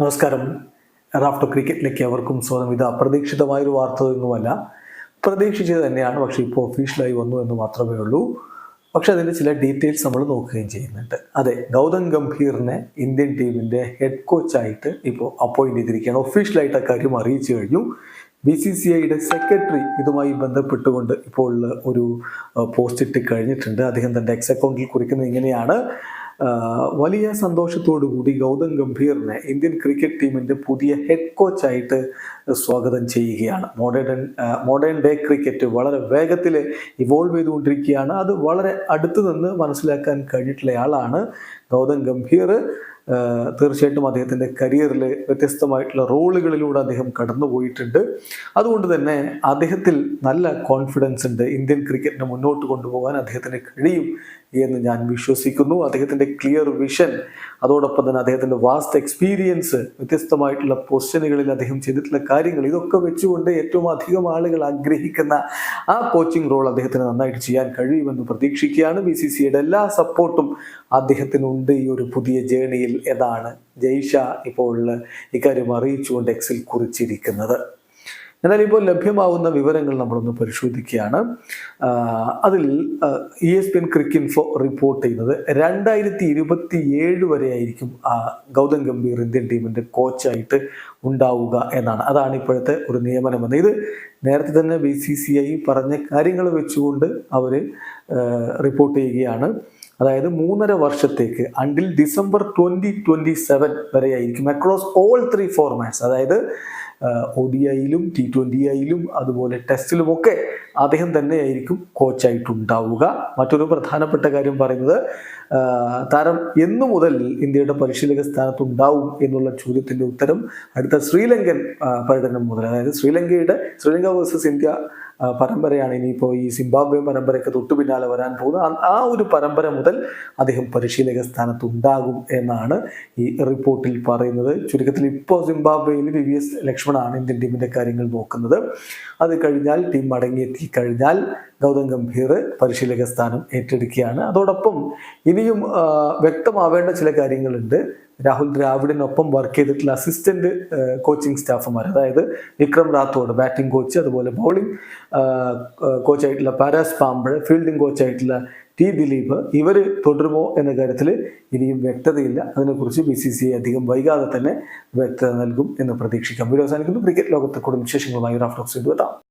നമസ്കാരം. റാഫ്റ്റോ ക്രിക്കറ്റിലേക്ക് അവർക്കും സ്വാഗതം. ഇത് അപ്രതീക്ഷിതമായൊരു വാർത്തയൊന്നുമല്ല പ്രതീക്ഷിച്ചത് തന്നെയാണ് പക്ഷേ ഇപ്പോൾ ഒഫീഷ്യലായി വന്നു എന്ന് മാത്രമേ ഉള്ളൂ. പക്ഷെ അതിന്റെ ചില ഡീറ്റെയിൽസ് നമ്മൾ നോക്കുകയും ചെയ്യുന്നുണ്ട്. അതെ ഗൗതം ഗംഭീറിനെ ഇന്ത്യൻ ടീമിന്റെ ഹെഡ് കോച്ചായിട്ട് ഇപ്പോൾ അപ്പോയിന്റ് ചെയ്തിരിക്കുകയാണ്. ഒഫീഷ്യലായിട്ട് അക്കാര്യം അറിയിച്ചു കഴിഞ്ഞു. ബി സി സി ഐയുടെ സെക്രട്ടറി ഇതുമായി ബന്ധപ്പെട്ടുകൊണ്ട് ഇപ്പോൾ ഒരു പോസ്റ്റ് ഇട്ട് കഴിഞ്ഞിട്ടുണ്ട്. അദ്ദേഹം തന്റെ എക്സ് അക്കൗണ്ടിൽ കുറിക്കുന്നത് ഇങ്ങനെയാണ്. വലിയ സന്തോഷത്തോടു കൂടി ഗൗതം ഗംഭീറിനെ ഇന്ത്യൻ ക്രിക്കറ്റ് ടീമിന്റെ പുതിയ ഹെഡ് കോച്ചായിട്ട് സ്വാഗതം ചെയ്യുകയാണ്. മോഡേൺ മോഡേൺ ഡേ ക്രിക്കറ്റ് വളരെ വേഗത്തിൽ ഇവോൾവ് ചെയ്തുകൊണ്ടിരിക്കുകയാണ്. അത് വളരെ അടുത്തു നിന്ന് മനസ്സിലാക്കാൻ കഴിഞ്ഞിട്ടുള്ള ആളാണ് ഗൗതം ഗംഭീർ. തീർച്ചയായിട്ടും അദ്ദേഹത്തിന്റെ കരിയറിൽ വ്യത്യസ്തമായിട്ടുള്ള റോളുകളിലൂടെ അദ്ദേഹം കടന്നുപോയിട്ടുണ്ട്. അതുകൊണ്ട് തന്നെ അദ്ദേഹത്തിൽ നല്ല കോൺഫിഡൻസ് ഉണ്ട്. ഇന്ത്യൻ ക്രിക്കറ്റിനെ മുന്നോട്ട് കൊണ്ടുപോകാൻ അദ്ദേഹത്തിന് കഴിയും എന്ന് ഞാൻ വിശ്വസിക്കുന്നു. അദ്ദേഹത്തിന്റെ ക്ലിയർ വിഷൻ അതോടൊപ്പം തന്നെ അദ്ദേഹത്തിന്റെ വാസ്റ്റ് എക്സ്പീരിയൻസ് വ്യത്യസ്തമായിട്ടുള്ള പൊസിഷനുകളിൽ അദ്ദേഹം ചെയ്തിട്ടുള്ള കാര്യങ്ങൾ ഇതൊക്കെ വെച്ചുകൊണ്ട് ഏറ്റവും അധികം ആളുകൾ ആഗ്രഹിക്കുന്ന ആ കോച്ചിങ് റോൾ അദ്ദേഹത്തിന് നന്നായിട്ട് ചെയ്യാൻ കഴിയുമെന്ന് പ്രതീക്ഷിക്കുകയാണ്. ബി സി സിയുടെ എല്ലാ സപ്പോർട്ടും അദ്ദേഹത്തിനുണ്ട് ഈ ഒരു പുതിയ ജേണിയിൽ എന്നാണ് ജയ്ഷ ഇപ്പോൾ ഇക്കാര്യം അറിയിച്ചുകൊണ്ട് എക്സിൽ കുറിച്ചിരിക്കുന്നത്. എന്നാൽ ഇപ്പോൾ ലഭ്യമാവുന്ന വിവരങ്ങൾ നമ്മളൊന്ന് പരിശോധിക്കുകയാണ്. അതിൽ E S P N Cricinfo report ചെയ്യുന്നത് രണ്ടായിരത്തി ഇരുപത്തി ഏഴ് വരെ ആയിരിക്കും ആ, ഗൗതം ഗംഭീർ ഇന്ത്യൻ ടീമിന്റെ കോച്ചായിട്ട് ഉണ്ടാവുക എന്നാണ്. അതാണ് ഇപ്പോഴത്തെ ഒരു നിയമനമെന്ന് ഇത് നേരത്തെ തന്നെ ബി സി സി ഐ പറഞ്ഞ കാര്യങ്ങൾ വെച്ചുകൊണ്ട് അവർ റിപ്പോർട്ട് ചെയ്യുകയാണ്. അതായത് മൂന്നര വർഷത്തേക്ക് until December twenty twenty seven വരെ ആയിരിക്കും അക്രോസ് ഓൾ ത്രീ ഫോർമാറ്റ്സ് അതായത് ഒ ഡി ഐയിലും ടി ട്വന്റി ഐയിലും അതുപോലെ ടെസ്റ്റിലുമൊക്കെ അദ്ദേഹം തന്നെയായിരിക്കും കോച്ചായിട്ടുണ്ടാവുക മറ്റൊരു പ്രധാനപ്പെട്ട കാര്യം പറയുന്നത് താരം എന്നു മുതൽ ഇന്ത്യയുടെ പരിശീലക സ്ഥാനത്തുണ്ടാവും എന്നുള്ള ചോദ്യത്തിന്റെ ഉത്തരം അടുത്ത ശ്രീലങ്കൻ പര്യടനം മുതൽ അതായത് ശ്രീലങ്കയുടെ ശ്രീലങ്ക വേഴ്സസ് ഇന്ത്യ പരമ്പരയാണ് ഇനിയിപ്പോൾ ഈ സിംബാബ്വെ പരമ്പരയൊക്കെ തൊട്ടു പിന്നാലെ വരാൻ പോകുന്നത് ആ- ഒരു പരമ്പര മുതൽ അദ്ദേഹം പരിശീലക സ്ഥാനത്ത് ഉണ്ടാകും എന്നാണ് ഈ റിപ്പോർട്ടിൽ പറയുന്നത്. ചുരുക്കത്തിൽ ഇപ്പോൾ സിംബാബ്വേയിൽ വി വി എസ് ലക്ഷ്മണാണ് ഇന്ത്യൻ ടീമിന്റെ കാര്യങ്ങൾ നോക്കുന്നത്. അത് കഴിഞ്ഞാൽ ടീം മടങ്ങിയെത്തി കഴിഞ്ഞാൽ ഗൗതം ഗംഭീർ പരിശീലക സ്ഥാനം ഏറ്റെടുക്കുകയാണ്. അതോടൊപ്പം ഇനിയും വ്യക്തമാവേണ്ട ചില കാര്യങ്ങളുണ്ട്. രാഹുൽ ദ്രാവിഡിനൊപ്പം വർക്ക് ചെയ്തിട്ടുള്ള അസിസ്റ്റന്റ് കോച്ചിങ് സ്റ്റാഫുമാർ അതായത് വിക്രം റാത്തോഡ് ബാറ്റിംഗ് കോച്ച് അതുപോലെ ബൗളിംഗ് കോച്ചായിട്ടുള്ള പാരാസ് പാമ്പഴ് ഫീൽഡിംഗ് കോച്ചായിട്ടുള്ള ടി ദിലീപ് ഇവർ തുടരുമോ എന്ന കാര്യത്തിൽ ഇനിയും വ്യക്തതയില്ല. അതിനെക്കുറിച്ച് ബി സി സി ഐ അധികം വൈകാതെ തന്നെ വ്യക്തത നൽകും എന്ന് പ്രതീക്ഷിക്കാം. വീഡിയോ അവസാനിക്കുന്നു. ക്രിക്കറ്റ് ലോകത്തെ കൂടുതൽ വിശേഷങ്ങളുമായി റാഫ്റ്റോക്സ് എത്താം.